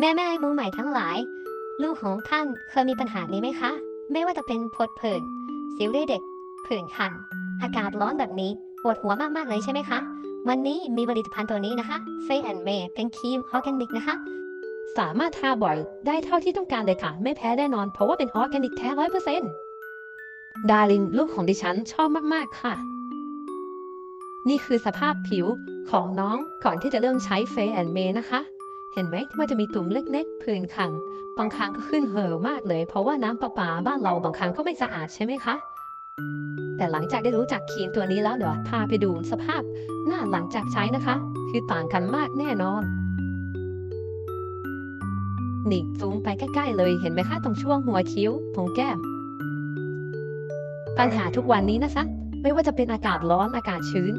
แม่แม่มือใหม่ทั้งหลาย ลูกของท่านเคยมีปัญหานี้ไหมคะ ไม่ว่าจะเป็นพดผื่นสิวได้เด็ก ผื่นคัน อากาศร้อนแบบนี้ปวดหัวมากๆเลยใช่ไหมคะ วันนี้มีผลิตภัณฑ์ตัวนี้นะคะเฟย์แอนด์เมย์เป็นครีมออร์แกนิกนะคะ สามารถทาบ่อยได้เท่าที่ต้องการเลยค่ะ ไม่แพ้แน่นอน เพราะว่าเป็นออร์แกนิกแท้ร้อยเปอร์เซ็นต์ดารินลูกของดิฉันชอบมากๆค่ะ นี่คือสภาพผิวของน้องก่อนที่จะเริ่มใช้เฟย์แอนเมนะคะ เห็นไหมว่าจะมีตุ่มเล็กๆผื่นคันบางครั้งก็ขึ้นเห่อมากเลย เพราะว่าน้ำประปาบ้านเราบางครั้งก็ไม่สะอาดใช่ไหมคะแต่หลังจากได้รู้จักครีมตัวนี้แล้วเดี๋ยวพาไปดูสภาพหน้าหลังจากใช้นะคะ คือต่างกันมากแน่นอนนี่ซูมไปใกล้ ๆ เลยเห็นไหมคะตรงช่วงหัวคิ้วตรงแก้ม ปัญหาทุกวันนี้นะคะ ไม่ว่าจะเป็นอากาศร้อนอากาศชื้น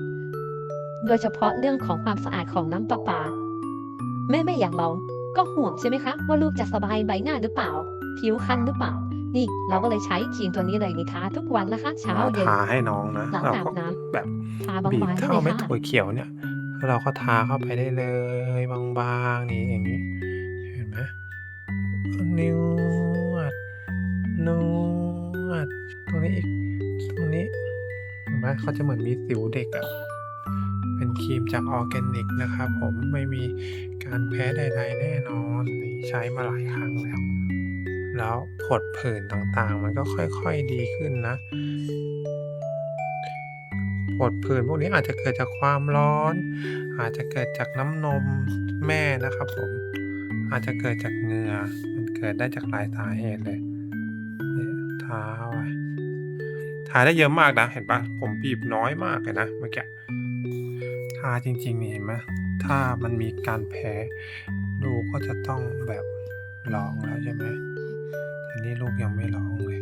โดยเฉพาะเรื่องของความสะอาดของน้ำประปา แม่แม่ๆอย่างเราก็ห่วงใช่ไหมคะว่าลูกจะสบายใบหน้าหรือเปล่า ผิวคันหรือเปล่า นี่เราก็เลยใช้ครีมตัวนี้เลยนี่ทาทุกวันนะคะ เช้าเย็นทาให้น้องนะหลังเราอาบก็น้ำแบบทาบาบีบงๆได้เข้าเลเม็ยดค่ะถั่วเขียวเนี่ยแล้วเราก็ทาเข้าไปได้เลยบางๆนี่อย่างนี้เห็นไหมนวดนวดตรงนี้อีกตรงนี้เห็นไหมเขาจะเหมือนมีสิวเด็กอะเป็นครีมจากออร์แกนิกนะครับผมไม่มี การแพ้ใดๆแน่นอนใช้มาหลายครั้งแล้ว แล้วผดผื่นต่างๆ มันก็ค่อยๆดีขึ้นนะผดผื่นพวกนี้อาจจะเกิดจากความร้อน อาจจะเกิดจากน้ำนมแม่นะครับผมอาจจะเกิดจากเหงื่อมันเกิดได้จากหลายสาเหตุเลยเนี่ยทาไว้ทาได้เยอะมากนะ เห็นปะผมบีบน้อยมากเลยนะเมื่อกี้ ทาจริงๆนี่เห็นไหมถ้ามันมีการแพ้ลูกก็จะต้องแบบร้องแล้วใช่ไหมแต่นี่ลูกยังไม่ร้องเลย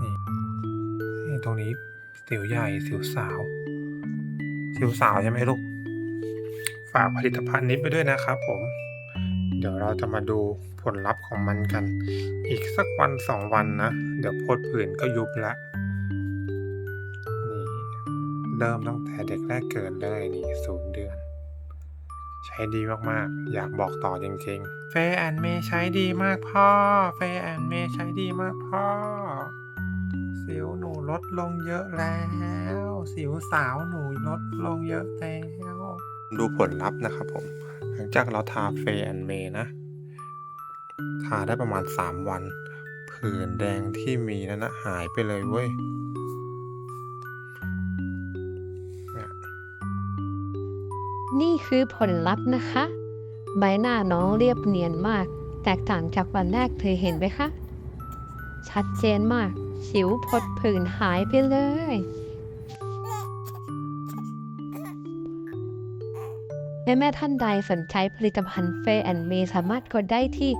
นี่นี่ตรงนี้สิวใหญ่สิวสาว สิวสาวใช่ไหมลูก ฝากผลิตภัณฑ์นี้ไปด้วยนะครับผม เดี๋ยวเราจะมาดูผลลัพธ์ของมันกัน อีกสักวันสองวันนะ เดี๋ยวโพดผื่นก็ยุบละ เริ่มตั้งแต่เด็กแรกเกิดเลยนี่ศูนย์เดือน ใช้ดีมากๆ อยากบอกต่อจริงๆ เฟย์แอนเมย์ใช้ดีมากพ่อ เฟย์แอนเมย์ใช้ดีมากพ่อ สิวหนูลดลงเยอะแล้ว สิวสาวหนูลดลงเยอะแล้วดูผลลัพธ์นะครับผม หลังจากเราทาเฟย์แอนเมย์นะ ทาได้ประมาณ 3 วัน ผื่นแดงที่มีนั่นนะหายไปเลยเว้ยเนี่ย นี่คือผลลัพธ์นะคะ ใบหน้าน้องเรียบเนียนมาก แตกต่างจากวันแรกเธอเห็นไหมคะ ชัดเจนมาก สิวพดผื่นหายไปเลย แม่แม่ท่านใดสนใจผลิตภัณฑ์เฟย์แอนเมสามารถกดได้ที่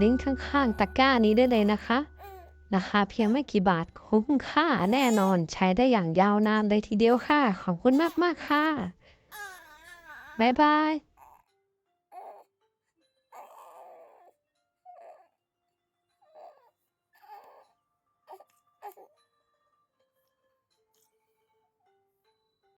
ลิงก์ข้างๆตะกร้านี้ได้เลยนะคะนะคะเพียงไม่กี่บาทคุ้มค่าแน่นอนใช้ได้อย่างยาวนานเลยทีเดียวค่ะ ขอบคุณมาก ๆ ค่ะ บ๊ายบาย